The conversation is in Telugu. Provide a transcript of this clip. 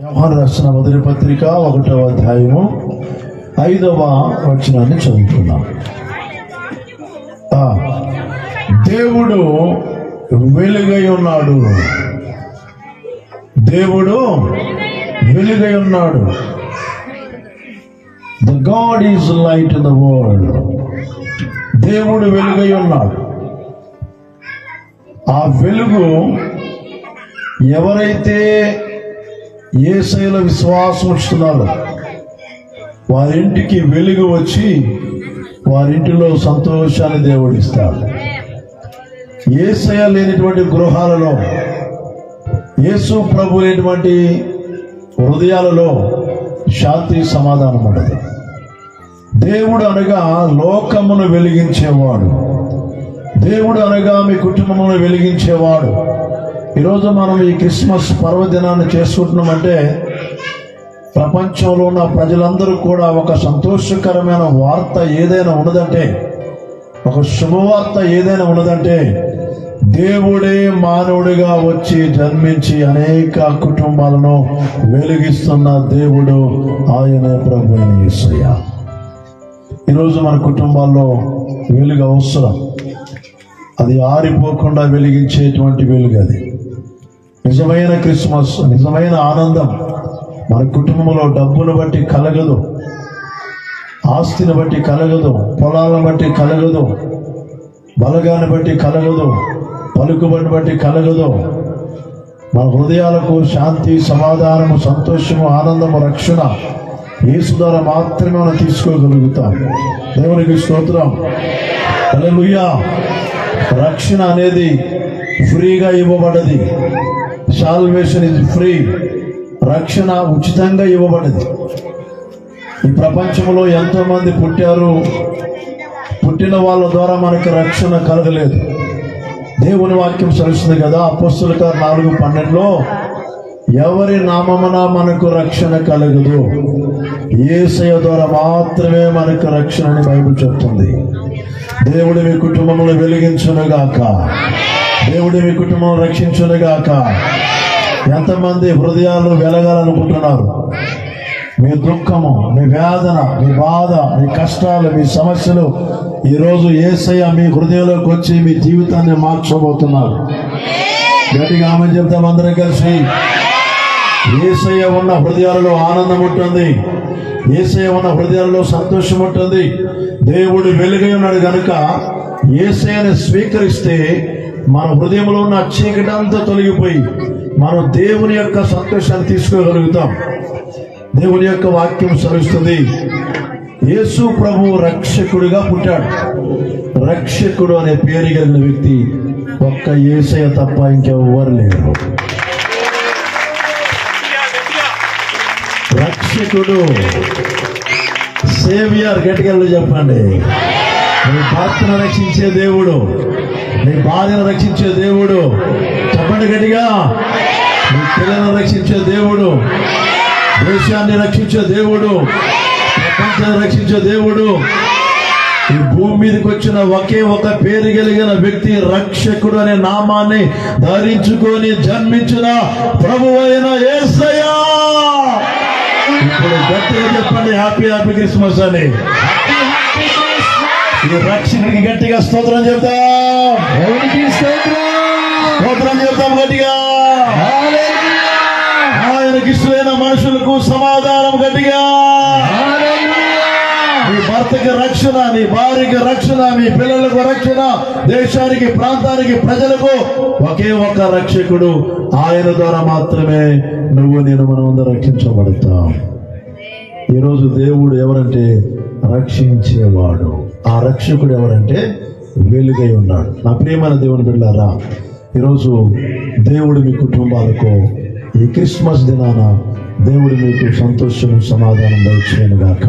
వ్యవహార రచన మొదటి పత్రిక ఒకటవ అధ్యాయము ఐదవ వచనాన్ని చదువుతున్నాం. దేవుడు వెలుగై ఉన్నాడు. దేవుడు వెలుగై ఉన్నాడు. The God is light in the world దేవుడు వెలుగై ఉన్నాడు. ఆ వెలుగు ఎవరైతే ఏసైల విశ్వాసం ఉంచుతున్నారు. వారింటికి వెలుగు వచ్చి వారింటిలో సంతోషాన్ని దేవుడిస్తారు ఏసయ లేనిటువంటి గృహాలలో యేసు ప్రభు లేనటువంటి హృదయాలలో శాంతి సమాధానం ఉండదు. దేవుడు అనగా లోకమును వెలిగించేవాడు. దేవుడు అనగా మీ కుటుంబమును వెలిగించేవాడు. ఈరోజు మనం ఈ క్రిస్మస్ పర్వదినాన్ని చేసుకుంటున్నామంటే ప్రపంచంలో ఉన్న ప్రజలందరూ కూడా ఒక సంతోషకరమైన వార్త ఏదైనా ఉన్నదంటే ఒక శుభవార్త ఏదైనా ఉన్నదంటే దేవుడే మానవుడిగా వచ్చి జన్మించి అనేక కుటుంబాలను వెలిగిస్తున్న దేవుడు ఆయన ప్రభు ఈశ్వయ ఈరోజు మన కుటుంబాల్లో వెలుగు అవసరం. అది ఆరిపోకుండా వెలిగించేటువంటి వెలుగు అది. నిజమైన క్రిస్మస్ నిజమైన ఆనందం మన కుటుంబంలో డబ్బును బట్టి కలగదు. ఆస్తిని బట్టి కలగదు. పొలాలను బట్టి కలగదు. బలగాన్ని బట్టి కలగదు. పలుకుబడిని బట్టి కలగదు. మన హృదయాలకు శాంతి సమాధానము సంతోషము ఆనందము రక్షణ యేసు ద్వారా మాత్రమే మనం తీసుకోగలుగుతాం. దేవునికి స్తోత్రం. రక్షణ అనేది ఫ్రీగా ఇవ్వబడ్డది. సాల్వేషన్ ఇస్ ఫ్రీ రక్షణ ఉచితంగా ఇవ్వబడింది. ఈ ప్రపంచంలో ఎంతోమంది పుట్టారు. పుట్టిన వాళ్ళ ద్వారా మనకు రక్షణ కలగలేదు. దేవుని వాక్యం సరుస్తుంది కదా అపస్తుల గారు నాలుగు పన్నెండులో ఎవరి నామమున మనకు రక్షణ కలగదు ఏసయ ద్వారా మాత్రమే మనకు రక్షణ అని బైబిల్ చెప్తుంది. దేవుడు మీ కుటుంబంలో వెలిగించునుగాక. దేవుడు మీ కుటుంబం రక్షించునుగాక. ఎంతమంది హృదయాలు వెలగాలనుకుంటున్నారు? మీ దుఃఖము మీ వేదన మీ బాధ మీ కష్టాలు మీ సమస్యలు ఈరోజు ఏసయ్య మీ హృదయంలోకి వచ్చి మీ జీవితాన్ని మార్చబోతున్నారు. గట్టిగా ఆమె చెప్తాం అందరం కలిసి. ఏసయ్య ఉన్న హృదయాలలో ఆనందం ఉంటుంది. ఏసయ్య ఉన్న హృదయాలలో సంతోషం ఉంటుంది. దేవుడు వెలుగై ఉన్నాడు కనుక ఏసయ్యని స్వీకరిస్తే మన హృదయంలో ఉన్న చీకటంతా తొలగిపోయి మనం దేవుని యొక్క సంతోషాన్ని తీసుకోగలుగుతాం. దేవుని యొక్క వాక్యం సరుస్తుంది యేసు ప్రభు రక్షకుడిగా పుట్టాడు. రక్షకుడు అనే పేరు కలిగిన వ్యక్తి ఒక్క ఏసయ తప్ప ఇంకెవ్వరు లేరు. రక్షకుడు. సేవియర్ గట్టిగా చెప్పండి. నీ భర్తను రక్షించే దేవుడు. నీ భార్యను రక్షించే దేవుడు. చెప్పండి గట్టిగా. నీ పిల్లలను రక్షించే దేవుడు. దేశాన్ని రక్షించే దేవుడు. ప్రపంచాన్ని రక్షించే దేవుడు. ఈ భూమి మీదకి వచ్చిన ఒకే ఒక పేరు కలిగిన వ్యక్తి రక్షకుడు అనే నామాన్ని ధరించుకొని జన్మించిన ప్రభు అయిన ఏసయ్యా. ఇప్పుడు గట్టిగా చెప్పండి హ్యాపీ హ్యాపీ క్రిస్మస్ అని. ఈ రక్షకుడికి గట్టిగా స్తోత్రం చెప్తాం స్తోత్రం. చెప్తాం గట్టిగా. ఆయనకి ఇష్టమైన మనుషులకు సమాధానం గట్టిగా. నీ భర్తకి రక్షణ నీ భార్యకి రక్షణ మీ పిల్లలకు రక్షణ దేశానికి ప్రాంతానికి ప్రజలకు ఒకే ఒక రక్షకుడు. ఆయన ద్వారా మాత్రమే నువ్వు నేను మనమందరం రక్షించబడతాం. ఈరోజు దేవుడు ఎవరంటే రక్షించేవాడు. ఆ రక్షకుడు ఎవరంటే వెలుగై ఉన్నాడు. నా ప్రియమైన దేవుని బిడ్డారా ఈరోజు దేవుడు మీ కుటుంబాలకు ఈ క్రిస్మస్ దినాన దేవుడు మీకు సంతోషం సమాధానం దయచేయను గాక